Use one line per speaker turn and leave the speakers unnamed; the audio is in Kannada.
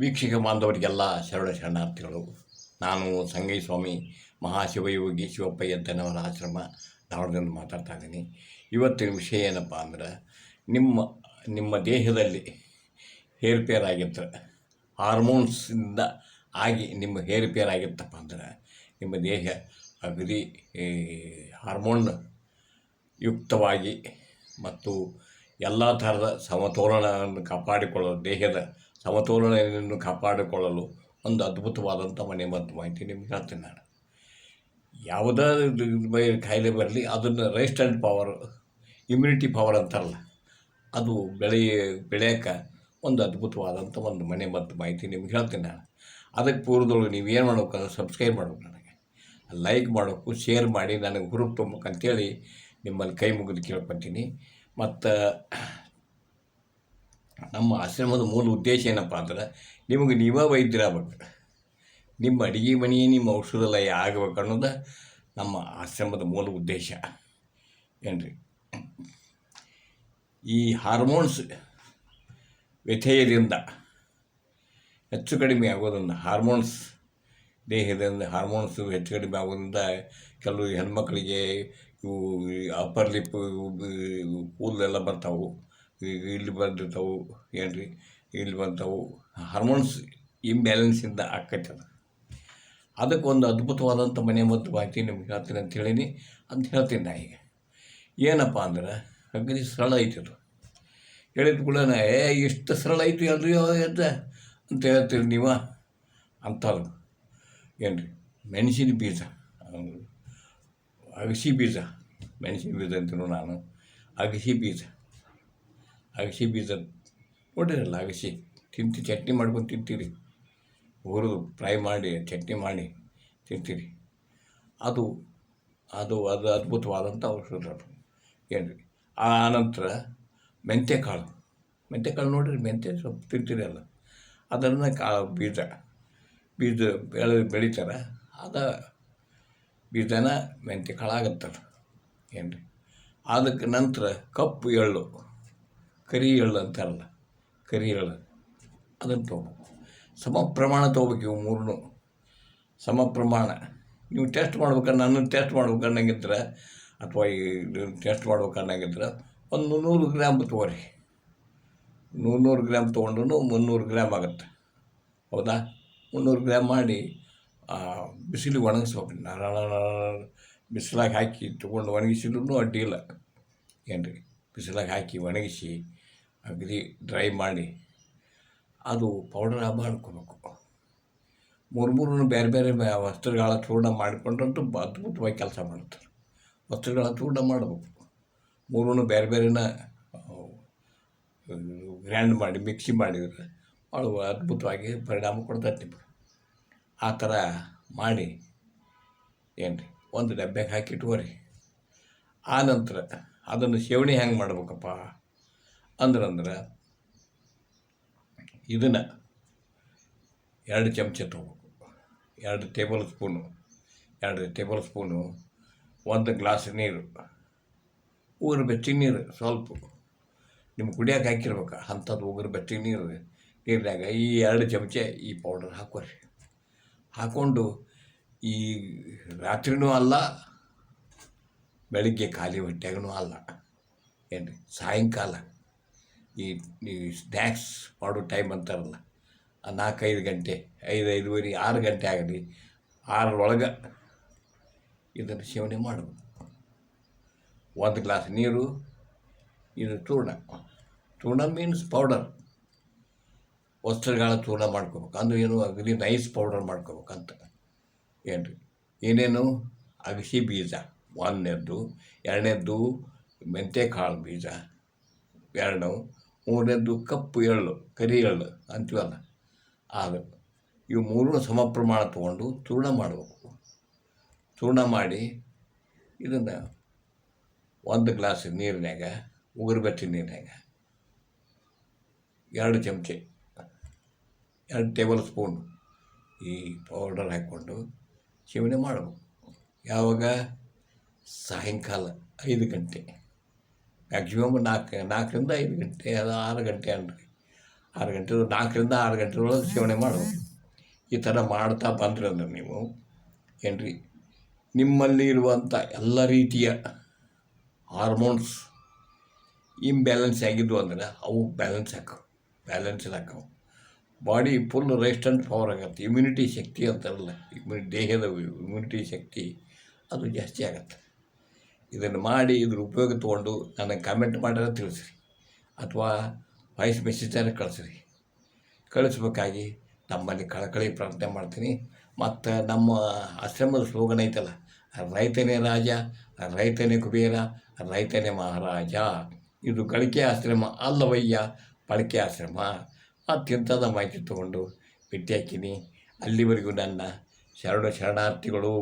ವೀಕ್ಷಕ ಬಾಂಧವರಿಗೆಲ್ಲ ಶರಣ ಶರಣಾರ್ಥಿಗಳು. ನಾನು ಸಂಗೈ ಸ್ವಾಮಿ, ಮಹಾಶಿವಯೋಗಿ ಶಿವಪ್ಪಯ್ಯಂತನವರ ಆಶ್ರಮ ಧಾರವಾಡದಲ್ಲಿ ಮಾತಾಡ್ತಾ ಇದ್ದೀನಿ. ಇವತ್ತಿನ ವಿಷಯ ಏನಪ್ಪ ಅಂದ್ರೆ, ನಿಮ್ಮ ನಿಮ್ಮ ದೇಹದಲ್ಲಿ ಹೇರ್ಪೇರ್ ಆಗಿತ್ತು. ಹಾರ್ಮೋನ್ಸಿಂದ ಆಗಿ ನಿಮ್ಮ ಹೇರ್ಪೇರ್ ಆಗಿತ್ತಪ್ಪ ಅಂದ್ರೆ, ನಿಮ್ಮ ದೇಹ ಅಗದಿ ಹಾರ್ಮೋನ್ ಯುಕ್ತವಾಗಿ ಮತ್ತು ಎಲ್ಲ ಥರದ ಸಮತೋಲನವನ್ನು ಕಾಪಾಡಿಕೊಳ್ಳೋ ದೇಹದ ಸಮತೋಲನವನ್ನು ಕಾಪಾಡಿಕೊಳ್ಳಲು ಒಂದು ಅದ್ಭುತವಾದಂಥ ಮನೆ ಮತ್ತು ಮಾಹಿತಿ ನಿಮ್ಗೆ ಹೇಳ್ತೀನಿ ನಾನು. ಯಾವುದೇ ಕಾಯಿಲೆ ಬರಲಿ, ಅದನ್ನು ರೆಸಿಸ್ಟೆಂಟ್ ಪವರ್ ಇಮ್ಯುನಿಟಿ ಪವರ್ ಅಂತಾರಲ್ಲ, ಅದು ಬೆಳೆ ಬೆಳೆಯೋಕ್ಕೆ ಒಂದು ಅದ್ಭುತವಾದಂಥ ಒಂದು ಮನೆ ಮದ್ದು ಮಾಹಿತಿ ನಿಮ್ಗೆ ಹೇಳ್ತೀನಿ ನಾನು. ಅದಕ್ಕೆ ಪೂರ್ವದೊಳಗೆ ನೀವು ಏನು ಮಾಡ್ಬೇಕು ಅಂದ್ರೆ ಸಬ್ಸ್ಕ್ರೈಬ್ ಮಾಡಬೇಕು ನನಗೆ. ಲೈಕ್ ಮಾಡಬೇಕು ಶೇರ್ ಮಾಡಿ, ನನಗೆ ಗ್ರೂಪ್ ತುಂಬಬೇಕು ಅಂತೇಳಿ ನಿಮ್ಮಲ್ಲಿ ಕೈ ಮುಗಿದು ಕೇಳ್ಕೊತೀನಿ. ಮತ್ತು ನಮ್ಮ ಆಶ್ರಮದ ಮೂಲ ಉದ್ದೇಶ ಏನಪ್ಪ ಅಂದ್ರೆ ನಿಮಗೆ ನೀವೇ ವೈದ್ಯರಾಗಬೇಕು. ನಿಮ್ಮ ಅಡುಗೆ ಮನೆಯೇ ನಿಮ್ಮ ಔಷಧಾಲಯ ಆಗಬೇಕು ಅನ್ನೋದು ನಮ್ಮ ಆಶ್ರಮದ ಮೂಲ ಉದ್ದೇಶ. ಏನ್ರಿ? ಈ ಹಾರ್ಮೋನ್ಸ್ ವ್ಯಥೆಯದಿಂದ ಹೆಚ್ಚು ಕಡಿಮೆ ಆಗೋದನ್ನು ಹಾರ್ಮೋನ್ಸ್ ದೇಹದಿಂದ ಹಾರ್ಮೋನ್ಸ್ ಹೆಚ್ಚು ಕಡಿಮೆ ಆಗೋದ್ರಿಂದ ಕೆಲವು ಹೆಣ್ಮಕ್ಳಿಗೆ ಇವು ಅಪ್ಪರ್ ಲಿಪ್ ಕೂದಲೆಲ್ಲ ಬರ್ತಾವೆ. ಈಗ ಇಲ್ಲಿ ಬಂದಿರ್ತಾವೆ ಏನು ರೀ ಇಲ್ಲಿ ಬಂದವು ಹಾರ್ಮೋನ್ಸ್ ಇಂಬ್ಯಾಲೆನ್ಸಿಂದ ಆಕೈತೆ ಅದು ಅದಕ್ಕೆ ಒಂದು ಅದ್ಭುತವಾದಂಥ ಮನೆ ಮತ್ತು ಮಾಹಿತಿ ನಿಮ್ಗೆ ಹೇಳ್ತೀನಿ ಅಂತ ಹೇಳೀನಿ ಅಂತ ಹೇಳ್ತೀನಿ ನಾ ಈಗ. ಏನಪ್ಪ ಅಂದ್ರೆ ಅಗ್ನಿ ಸರಳ ಐತಿ ಅದು. ಹೇಳಿದ ಕೂಡ ಏ ಎಷ್ಟು ಸರಳ ಐತಿ ಅಲ್ರಿ ಎದ್ದ ಅಂತ ಹೇಳ್ತೀರಿ ನೀವ? ಅಂತಲ್ಲ. ಏನು ರೀ ಮೆಣಸಿನ ಬೀಜ. ಅಗಸಿ ಬೀಜ. ಮೆಣಸಿನ ಬೀಜ ಅಂತೀನೋ ನಾನು. ಅಗಸಿ ಬೀಜ. ಅಗಸಿ ಬೀಜ ನೋಡಿರಲ್ಲ ಅಗಸಿ ತಿಂತಿ, ಚಟ್ನಿ ಮಾಡ್ಕೊಂಡು ತಿಂತೀರಿ. ಹುರಿದು ಫ್ರೈ ಮಾಡಿ, ಚಟ್ನಿ ಮಾಡಿ ತಿಂತೀರಿ. ಅದು ಅದು ಅದು ಅದ್ಭುತವಾದಂಥ ಔಷಧ ಅದು. ಏನು ರೀ ಆ ನಂತರ ಮೆಂತ್ಯಕಾಳು ಮೆಂತ್ಯಕಾಳು ನೋಡಿರಿ ಮೆಂತ್ಯ ಸೊಲ್ಪ ತಿಂತೀರಿ ಅಲ್ಲ. ಅದನ್ನು ಕಾ, ಬೀಜ ಬೀಜ ಬೆಳೆ, ಬೆಳಿತಾರೆ. ಅದ ಬೀಜನ ಮೆಂತ್ಯ ಕಾಳು ಏನು ರೀ ಅದಕ್ಕೆ ನಂತರ ಕಪ್ಪು ಎಳ್ಳು. ಕರಿ ಎಳ್ಳು ಅಂತಾರಲ್ಲ ಕರಿ ಎಳ್ಳು ಅದನ್ನು ತೊಗೋಬೇಕು ಸಮ ಪ್ರಮಾಣ ತೊಗೋಬೇಕು ಇವು ಮೂರನ್ನು ಸಮ ಪ್ರಮಾಣ ನೀವು ಟೆಸ್ಟ್ ಮಾಡ್ಬೇಕನ್ನ ನನ್ನ ಟೆಸ್ಟ್ ಮಾಡ್ಬೇಕನ್ನಂಗಿದ್ರೆ, ಅಥವಾ ಈ ಟೆಸ್ಟ್ ಮಾಡ್ಬೇಕನ್ನಂಗಿದ್ರೆ, ಒಂದು ನೂರು ಗ್ರಾಮ್ ತೊಗೊರಿ ನೂರು ನೂರು ಗ್ರಾಮ್ ತೊಗೊಂಡು ಮುನ್ನೂರು ಗ್ರಾಮ್ ಆಗುತ್ತೆ. ಹೌದಾ? ಮುನ್ನೂರು ಗ್ರಾಮ್ ಮಾಡಿ ಬಿಸಿಲಿಗೆ ಒಣಗಿಸ್ಬೇಕು. ನರ ಬಿಸಿಲಾಗಿ ಹಾಕಿ ತೊಗೊಂಡು ಒಣಗಿಸಿದ್ರು ಅಡ್ಡಿ ಇಲ್ಲ ಏನು ರೀ ಬಿಸಿಲಾಗಿ ಹಾಕಿ ಒಣಗಿಸಿ ಅಗದಿ ಡ್ರೈ ಮಾಡಿ ಅದು ಪೌಡರ್ ಮಾಡ್ಕೋಬೇಕು ಮೂರು ಮೂರು ಬೇರೆ ಬೇರೆ ವಸ್ತ್ರಗಳ ಚೂರ್ಣ ಮಾಡಿಕೊಂಡಂತೂ ಅದ್ಭುತವಾಗಿ ಕೆಲಸ ಮಾಡ್ತಾರೆ. ವಸ್ತ್ರಗಳ ಚೂರ್ಣ ಮಾಡಬೇಕು. ಮೂರೂ ಬೇರೆ ಬೇರೆನ ಗ್ರ್ಯಾಂಡ್ ಮಾಡಿ, ಮಿಕ್ಸಿ ಮಾಡಿದರೆ ಭಾಳ ಅದ್ಭುತವಾಗಿ ಪರಿಣಾಮ ಕೊಡ್ತೈತೆ ನಿಮ್ಗೆ. ಆ ಥರ ಮಾಡಿ ಏನು ರೀ ಒಂದು ಡಬ್ಬೆಗೆ ಹಾಕಿ ಇಟ್ಕೋರಿ. ಆನಂತರ ನಂತರ ಅದನ್ನು ಸೇವಣೆ ಹೆಂಗೆ ಮಾಡ್ಬೇಕಪ್ಪ? ಅಂದ್ರಂದ್ರೆ ಇದನ್ನು ಎರಡು ಚಮಚ ತೊಗೋಬೇಕು. ಎರಡು ಟೇಬಲ್ ಸ್ಪೂನು ಎರಡು ಟೇಬಲ್ ಸ್ಪೂನು ಒಂದು ಗ್ಲಾಸ್ ನೀರು ಉಗುರು ಬೆಚ್ಚಗೆ ನೀರು ಸ್ವಲ್ಪ. ನಿಮ್ಗೆ ಕುಡಿಯೋಕೆ ಹಾಕಿರ್ಬೇಕು ಅಂಥದ್ದು ಉಗುರು ಬೆಚ್ಚಗೆ ನೀರು ನೀರಿನಾಗ ಈ ಎರಡು ಚಮಚ ಈ ಪೌಡರ್ ಹಾಕೋರಿ ಹಾಕ್ಕೊಂಡು ಈ ರಾತ್ರಿನೂ ಅಲ್ಲ, ಬೆಳಿಗ್ಗೆ ಖಾಲಿ ಹೊಟ್ಟೆಗೂ ಅಲ್ಲ. ಏನು ಸಾಯಂಕಾಲ. ಈ ಈ ಸ್ನ್ಯಾಕ್ಸ್ ಮಾಡೋ ಟೈಮ್ ಅಂತಾರಲ್ಲ, ಆ ನಾಲ್ಕೈದು ಗಂಟೆ, ಐದು, ಐದುವರೆ, ಆರು ಗಂಟೆ ಆಗಲಿ, ಆರರೊಳಗೆ ಇದನ್ನು ಸೇವನೆ ಮಾಡಬೇಕು. ಒಂದು ಗ್ಲಾಸ್ ನೀರು ಇದು ಚೂರ್ಣ ಚೂರ್ಣ ಮೀನ್ಸ್ ಪೌಡರ್ ವಸ್ತ್ರಗಳ ಚೂರ್ಣ ಮಾಡ್ಕೋಬೇಕು. ಅಂದು ಏನು ಅಗದಿ ನೈಸ್ ಪೌಡರ್ ಮಾಡ್ಕೋಬೇಕಂತ. ಏನು ಏನೇನು? ಅಗಸಿ ಬೀಜ. ಒಂದನೇದ್ದು, ಎರಡನೇದ್ದು ಮೆಂತ್ಯಕಾಳು ಬೀಜ. ಎರಡು ಮೂರನೇದ್ದು ಕಪ್ಪು ಎಳ್ಳು, ಕರಿ ಎಳ್ಳು ಅಂತೀವಲ್ಲ. ಆಗ ಇವು ಮೂರು ಸಮ ಪ್ರಮಾಣ ತೊಗೊಂಡು ಚೂರ್ಣ ಮಾಡಬೇಕು. ಚೂರ್ಣ ಮಾಡಿ ಇದನ್ನು ಒಂದು ಗ್ಲಾಸ್ ನೀರಿನಾಗ ಉಗುರು ಬೆಚ್ಚ ನೀರಿನಾಗ ಎರಡು ಚಮಚೆ, ಎರಡು ಟೇಬಲ್ ಸ್ಪೂನ್ ಈ ಪೌಡರ್ ಹಾಕ್ಕೊಂಡು ಸೇವನೆ ಮಾಡಬೇಕು. ಯಾವಾಗ? ಸಾಯಂಕಾಲ ಐದು ಗಂಟೆ. ಮ್ಯಾಕ್ಸಿಮಮ್ ನಾಲ್ಕು, ನಾಲ್ಕರಿಂದ ಐದು ಗಂಟೆ, ಅದು ಆರು ಗಂಟೆ ಅನ್ರಿ. ಆರು ಗಂಟೆ, ನಾಲ್ಕರಿಂದ ಆರು ಗಂಟೆ ಒಳಗೆ ಸೇವನೆ ಮಾಡು. ಈ ಥರ ಮಾಡ್ತಾ ಬಂದ್ರಿ ಅಂದ್ರೆ ನೀವು, ಏನ್ರಿ? ನಿಮ್ಮಲ್ಲಿ ಇರುವಂಥ ಎಲ್ಲ ರೀತಿಯ ಹಾರ್ಮೋನ್ಸ್ ಇಂಬ್ಯಾಲೆನ್ಸ್ ಆಗಿದ್ವು ಅಂದ್ರೆ ಅವು ಬ್ಯಾಲೆನ್ಸ್ ಹಾಕವು ಬ್ಯಾಲೆನ್ಸ್ ಹಾಕವು. ಬಾಡಿ ಫುಲ್ ಆ್ಯಂಡ್ ಪವರ್ ಆಗುತ್ತೆ. ಇಮ್ಯುನಿಟಿ ಶಕ್ತಿ ಅಂತಾರಲ್ಲ ಇಮ್ಯುನಿ ದೇಹದ ಇಮ್ಯುನಿಟಿ ಶಕ್ತಿ ಅದು ಜಾಸ್ತಿ ಆಗತ್ತೆ. ಇದನ್ನು ಮಾಡಿ ಇದ್ರ ಉಪಯೋಗ ತೊಗೊಂಡು ನನಗೆ ಕಮೆಂಟ್ ಮಾಡಿದ್ರೆ ತಿಳಿಸ್ರಿ. ಅಥವಾ ವಾಯ್ಸ್ ಮೆಸೇಜನ್ನು ಕಳಿಸ್ರಿ. ಕಳಿಸ್ಬೇಕಾಗಿ ನಮ್ಮಲ್ಲಿ ಕಳಕಳಿ ಪ್ರಾರ್ಥನೆ ಮಾಡ್ತೀನಿ. ಮತ್ತು ನಮ್ಮ ಆಶ್ರಮದ ಸ್ಲೋಗನ್ ಐತಲ್ಲ, ರೈತನೇ ರಾಜ, ರೈತನೇ ಕುಬೇರ, ರೈತನೇ ಮಹಾರಾಜ. ಇದು ಗಳಿಕೆ ಆಶ್ರಮ ಅಲ್ಲವಯ್ಯ ಪಳಕೆ ಆಶ್ರಮ. ಅತ್ಯಂತದ ಮಾಹಿತಿ ತೊಗೊಂಡು ಭೇಟಿ ಹಾಕಿನಿ ಅಲ್ಲಿವರೆಗೂ ನನ್ನ ಶರಣ ಶರಣಾರ್ಥಿಗಳು.